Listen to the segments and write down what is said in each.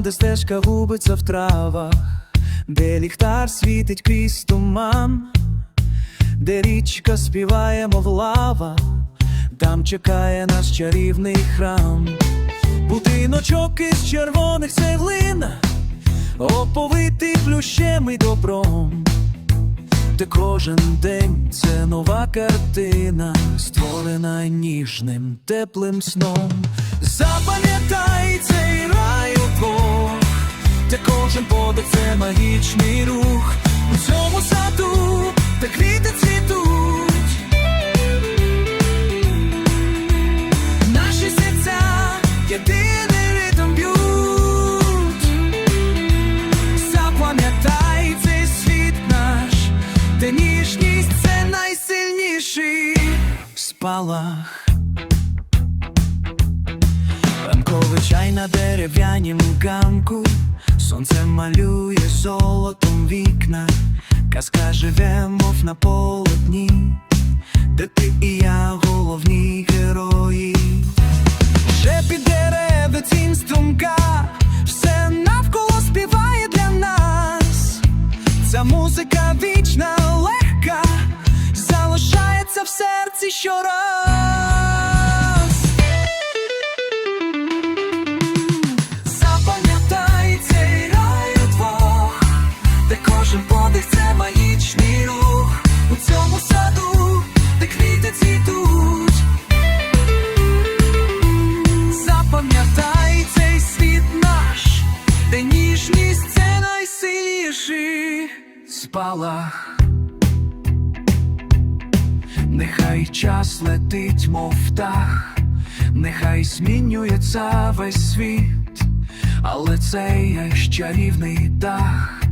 де стежка губиться в травах, де ліхтар світить крізь туман, де річка співає, мов лава, там чекає наш чарівний храм. Будиночок із червоних цеглин, оповитий плющем і добром, де кожен день це нова картина, створена ніжним теплим сном. Запам'ятай цей рай магічний рух у цьому саду, де квіти цвітуть. Наші серця єдиний ритм б'ють. Запам'ятай цей світ наш, де ніжність це найсильніший спалах. Ранковий чай на дерев'янім ганку, сонце малює золотом вікна, казка живе, мов на полотні, де ти і я головні герої. Вже під дерева тінь струмка, все навколо співає для нас. Ця музика вічна, легка, залишається в серці щораз. Спалах. Нехай час летить, мов птах, нехай змінюється весь світ, але цей аж чарівний дах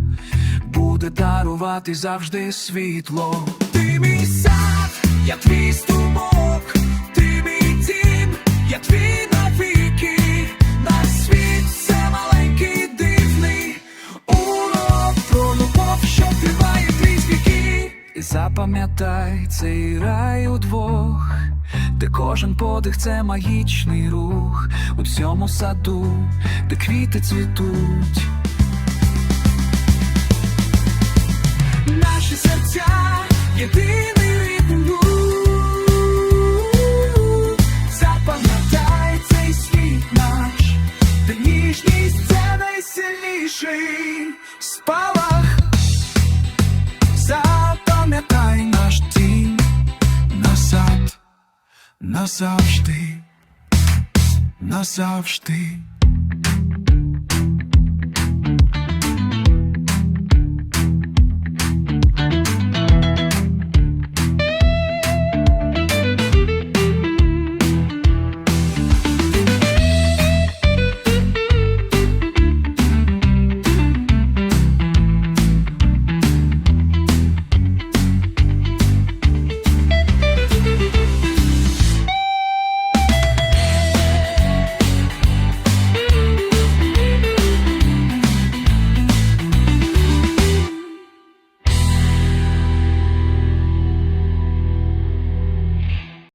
буде дарувати завжди світло. Ти мій сад, я твій струмок, ти мій дім, я твій запам'ятай цей рай удвох, де кожен подих це магічний рух у цьому саду, де квіти цвітуть. Наші серця єдиний ритм б'ють. Запам'ятай цей світ наш, де ніжність це найсильніший спалах. Назавжди, назавжди.